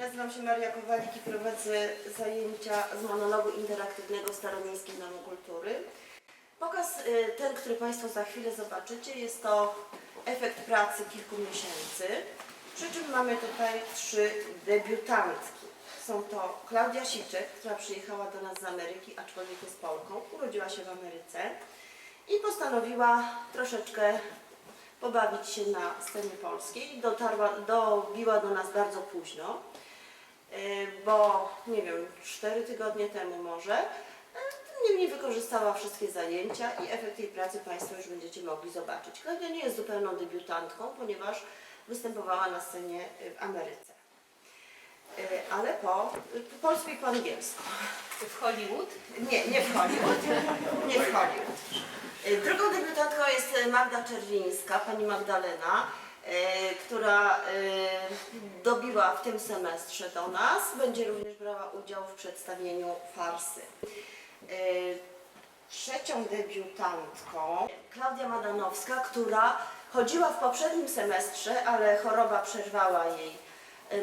Nazywam się Maria Kowalik i prowadzę zajęcia z monologu interaktywnego Staromiejskim Domu Kultury. Pokaz y, ten, który Państwo za chwilę zobaczycie, jest to efekt pracy kilku miesięcy. Przy czym mamy tutaj trzy debiutantki. Są to Klaudia Siczek, która przyjechała do nas z Ameryki, aczkolwiek jest Polką, urodziła się w Ameryce i postanowiła troszeczkę pobawić się na scenie polskiej. Dotarła, dobiła do nas bardzo późno, bo nie wiem, 4 tygodnie temu może. y, Niemniej wykorzystała wszystkie zajęcia i efekt jej pracy Państwo już będziecie mogli zobaczyć. Klaudia nie jest zupełną debiutantką, ponieważ występowała na scenie w Ameryce. Y, Ale po, po polsku i po angielsku. W Hollywood? Nie, nie w Hollywood. Nie w Hollywood. Drugą debiutantką jest Magda Czerwińska, pani Magdalena, która y, dobiła w tym semestrze do nas. Będzie również brała udział w przedstawieniu farsy. Y, Trzecią debiutantką Klaudia Madanowska, która chodziła w poprzednim semestrze, ale choroba przerwała jej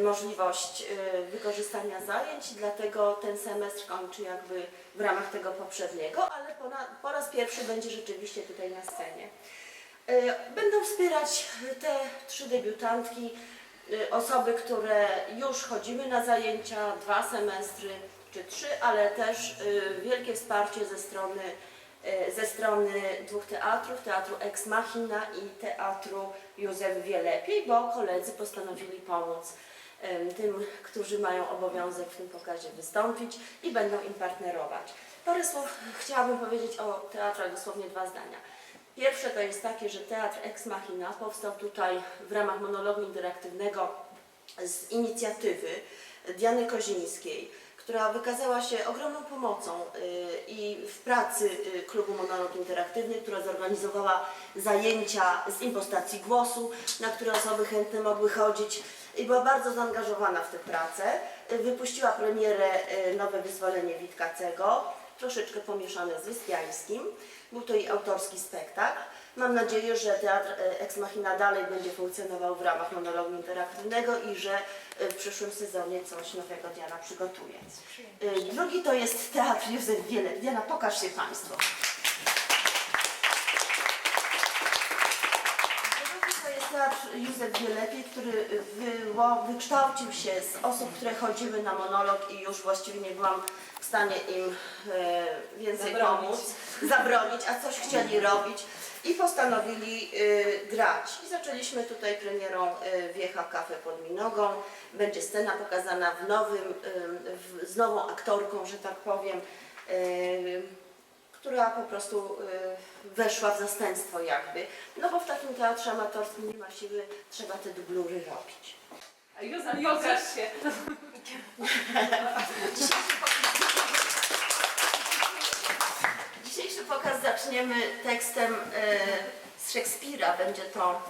możliwość wykorzystania zajęć, dlatego ten semestr kończy jakby w ramach tego poprzedniego, ale po, po raz pierwszy będzie rzeczywiście tutaj na scenie. Y, Będą wspierać te trzy debiutantki, y, osoby, które już chodziły na zajęcia, dwa semestry czy trzy, ale też y, wielkie wsparcie ze strony, ze strony dwóch teatrów, Teatru Ex Machina i Teatru Józef Wie Lepiej, bo koledzy postanowili pomóc tym, którzy mają obowiązek w tym pokazie wystąpić i będą im partnerować. Parę słów chciałabym powiedzieć o teatrach, dosłownie dwa zdania. Pierwsze to jest takie, że Teatr Ex Machina powstał tutaj w ramach monologu interaktywnego z inicjatywy Diany Kozińskiej, która wykazała się ogromną pomocą y, i w pracy y, klubu Monolog Interaktywny, która zorganizowała zajęcia z impostacji głosu, na które osoby chętne mogły chodzić i była bardzo zaangażowana w tę pracę. Wypuściła premierę y, Nowe Wyzwolenie Witkacego, troszeczkę pomieszane z Wyspiańskim. Był to jej autorski spektakl. Mam nadzieję, że Teatr e, Ex Machina dalej będzie funkcjonował w ramach monologu interaktywnego i że e, w przyszłym sezonie coś nowego Diana przygotuje. E, Drugi to jest Teatr Józef Wielek. Diana, pokaż się Państwu. Teatr Józef Wielepiej, który wykształcił się z osób, które chodziły na monolog i już właściwie nie byłam stanie im e, więcej Zabronić. pomóc, zabronić, a coś chcieli robić i postanowili y, grać. I zaczęliśmy tutaj premierą y, Wiecha Kafe pod Minogą. Będzie scena pokazana w nowym, w, z nową aktorką, że tak powiem, która po prostu weszła w zastępstwo jakby. No bo w takim teatrze amatorskim nie ma siły, trzeba te dublury robić. A Józef, pokaż się. Pokaz zaczniemy tekstem e, z Szekspira. Będzie to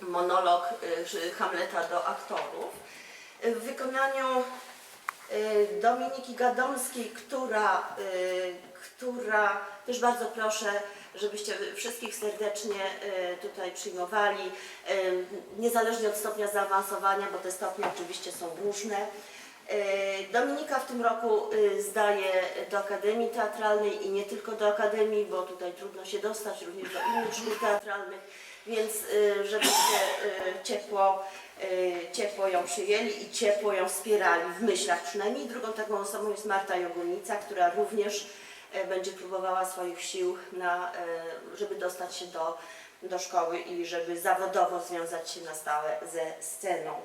monolog e, Hamleta do aktorów. E, W wykonaniu Dominiki Gadomskiej, która, która też bardzo proszę, żebyście wszystkich serdecznie tutaj przyjmowali, niezależnie od stopnia zaawansowania, bo te stopnie oczywiście są różne. E, Dominika w tym roku e, zdaje do Akademii Teatralnej i nie tylko do Akademii, bo tutaj trudno się dostać również do innych szkół teatralnych, więc e, żebyście ciepło, ciepło ją przyjęli i ciepło ją wspierali, w myślach przynajmniej. Drugą taką osobą jest Marta Jogunica, która również będzie próbowała swoich sił, na, żeby dostać się do, do szkoły i żeby zawodowo związać się na stałe ze sceną.